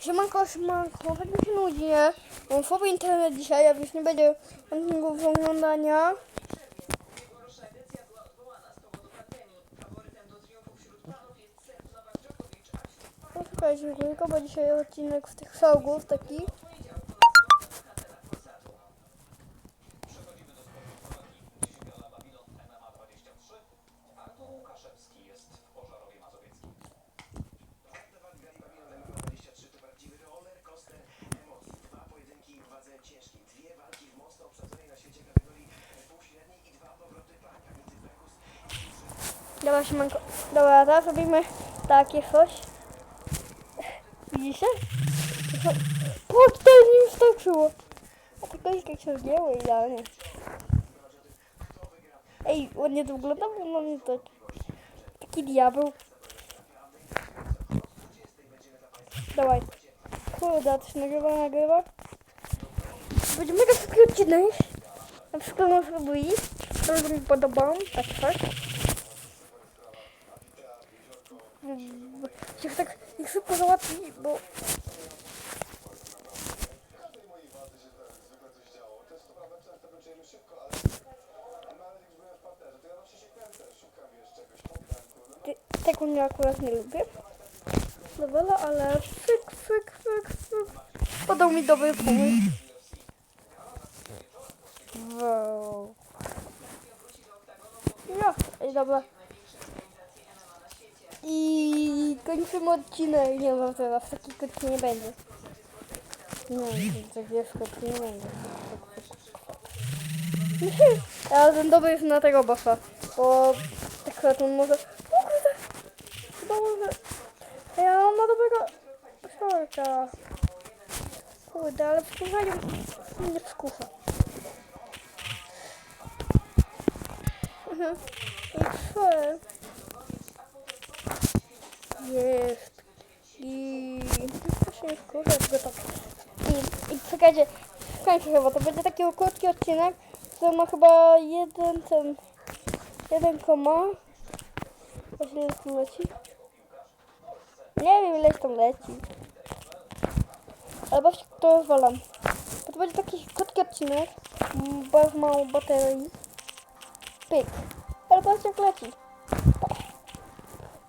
Siemanko, siemanko, tak mi się nudzi, nie? Mam słaby internet dzisiaj, a więc nie będzie oglądania. Z powodu pandemii. Faworytem do triumfu wśród panów jest Serb Nowak Dżokowicz, a wśród pań Poczekajcie chwilkę, bo dzisiaj odcinek z tych czołgów taki. Dobra, siemanko. Dobra, teraz robimy takie coś. Widzicie? Patrz, to nim stoczyło. A to jak się zdjęło idealnie. Ej, ładnie to wygląda, bo mam to taki diabeł. Dawaj. Kurde, to nagrywa, nagrywa. Będzie mega szybki odcinek. Na przykład na spróbuj. To mi podoba. Tak, tak. Niech tak, niech załatwi, bo... tak szybko. No, Ty- Tego mnie akurat nie lubię. Dobra, ale fyk, fyk, fyk, fyk. Podał mi dobry pomysł. Wow. Ja, ej, dobra. I kończymy odcinek. Nie no, teraz taki krótki nie będzie. Nie, tak jest krótki nie będzie. Ale ten dobry jest na tego bossa. Bo tak akurat on może... O kurde! Chyba może... Ja on ma dobrego... Szorka. Kurde, ale w skurzaniu nie wskucha. Mhm. I co? Jest. I... To się nie wkurza, tylko tak. I, I czekajcie, kończę chyba, to będzie taki krótki odcinek, który ma chyba jeden ten... Jeden koma. Właśnie ile tam leci? Nie wiem ile tam leci. Ale właśnie to rozwalam. To będzie taki krótki odcinek. Bardzo mało baterii. Pyk. Ale patrzcie jak leci.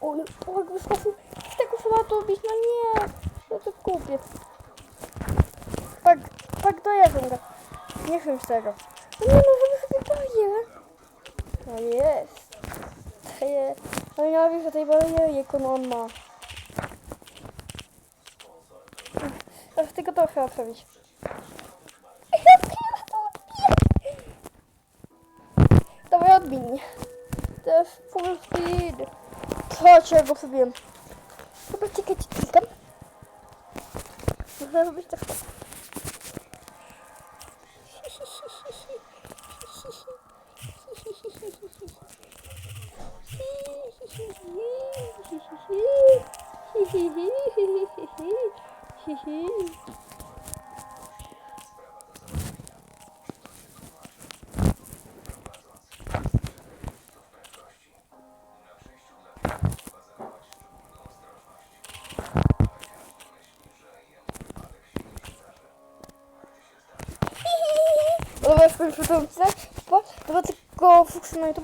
O, jak wyskoczył. Z tego to robić, no nie. No to kupiec. Tak, tak dojadę go. Nie wiem z tego. No nie no, żeby sobie barierę. No jest. To jest. No nienawidzę tej bariery, jaką on ma. Aż tylko to trzeba przebić. Dawaj odbij mnie. To jest full speed. Chodź, ja go przebiłem. Dobra, czekajcie, klikam. Można robić tak. Dobra, skończył to odcinek. Dobra, tylko funkcjonuje to